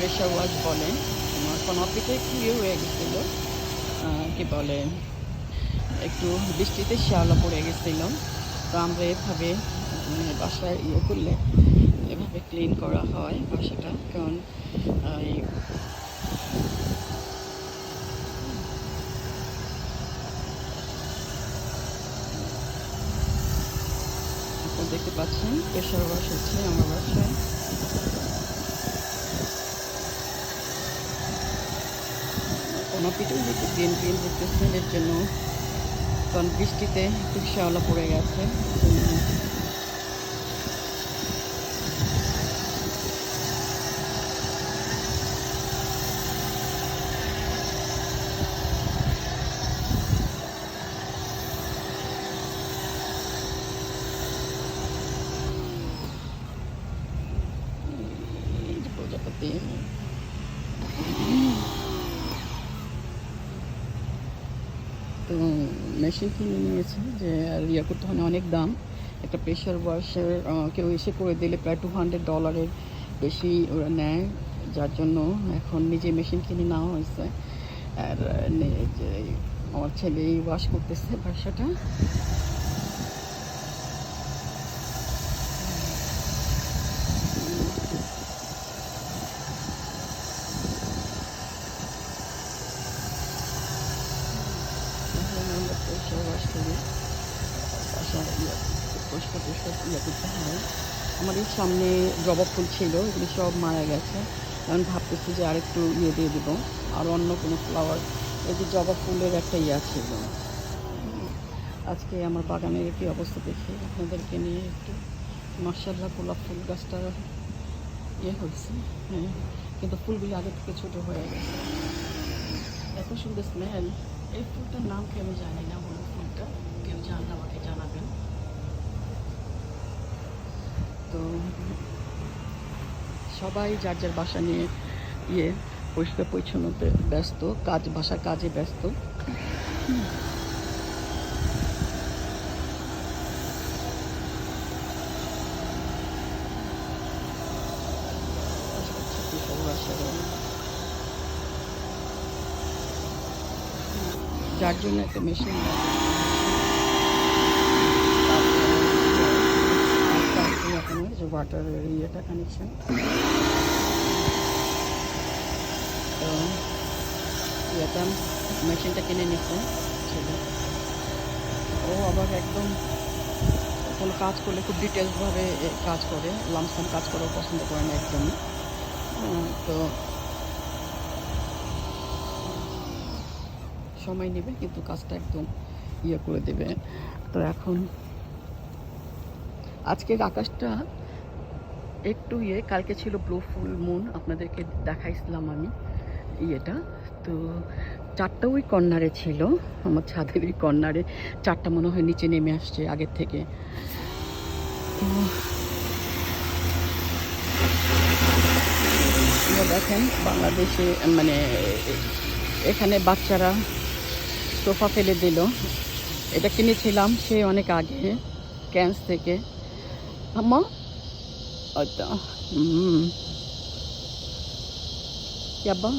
Pressure wash বলে। আমার কনপিতে একটু ইয়ে হয়ে গেছিল। কি বলে, একটু বৃষ্টিতে শ্যাওলা পড়ে গেছিল। তো আমরা এভাবে মানে বাসায় ইয়ে করলে এভাবে ক্লিন করা হয় বাসাটা। কারণ এই দেখতে পাচ্ছেন প্রেশার ওয়াশ হচ্ছে আমার বাসায়। কোনো পিঠে একটু গ্রিন গ্রিন দেখতেছেন এর জন্য কারণ বৃষ্টিতে একটু শ্যাওলা পড়ে গেছে। প্রজাপতি তো মেশিন কিনে নিয়েছি যে ইয়ে করতে হয় অনেক দাম। একটা প্রেশার ওয়াশার কেউ এসে করে দিলে প্রায় টু হান্ড্রেড ডলারের বেশি ওরা নেয়, যার জন্য এখন নিজে মেশিন কিনে নেওয়া হয়েছে। আর আমার ছেলে ওয়াশ করতেছে বাসাটা তাহলে আমরা পরিষ্কার ওয়াশ করি বাসা পরিষ্কার পরিষ্কার ইয়ে করতে হয় এই সামনে জবা ফুল ছিল এগুলি সব মারা গেছে আমি ভাবতেছি যে আরেকটু ইয়ে দিয়ে দেবো আর অন্য কোনো ফ্লাওয়ার এই যে জবা ফুলের একটা ইয়া ছিল। আজকে আমার বাগানের কি অবস্থা দেখি আপনাদেরকে নিয়ে একটু মার্শাল্লাহ গোলাপ ফুল গাছটা ইয়ে হয়েছে হ্যাঁ কিন্তু ফুলগুলি আগে থেকে ছোটো হয়ে গেছে এত সুন্দর স্মেল এই ফুলটার নাম কি আমি জানি না হলুদ ফুলটা। কেউ জানলে আমাকে জানাবেন। তো সবাই যার যার বাসা নিয়ে ইয়ে পরিষ্কার পরিচ্ছন্নতে ব্যস্ত, কাজ, বাসার কাজে ব্যস্ত। যার জন্য একটা মেশিন যে ওয়াটারের ইয়েটা কানেকশন তো ইয়েটা মেশিনটা কিনে ছেলে। ও আবার একদম কোনো কাজ করলে খুব ডিটেলসভাবে কাজ করে লামসাম কাজ করাও পছন্দ করে না একদমই। তো সময় নেবে, কিন্তু কাজটা একদম ইয়ে করে দেবে। তো এখন আজকের আকাশটা একটু ইয়ে কালকে ছিল ব্লু ফুল মুন আপনাদেরকে দেখাইছিলাম আমি ইয়েটা। তো চারটা ওই কর্নারে ছিল, আমার ছাদের ওই কর্নারে চারটা মনে হয় নিচে নেমে আসছে আগের থেকে। তো দেখেন, বাংলাদেশে মানে এখানে বাচ্চারা সোফা ফেলে দিল। এটা কিনেছিলাম সে অনেক আগে ক্যান্স থেকে। আম্মা? বা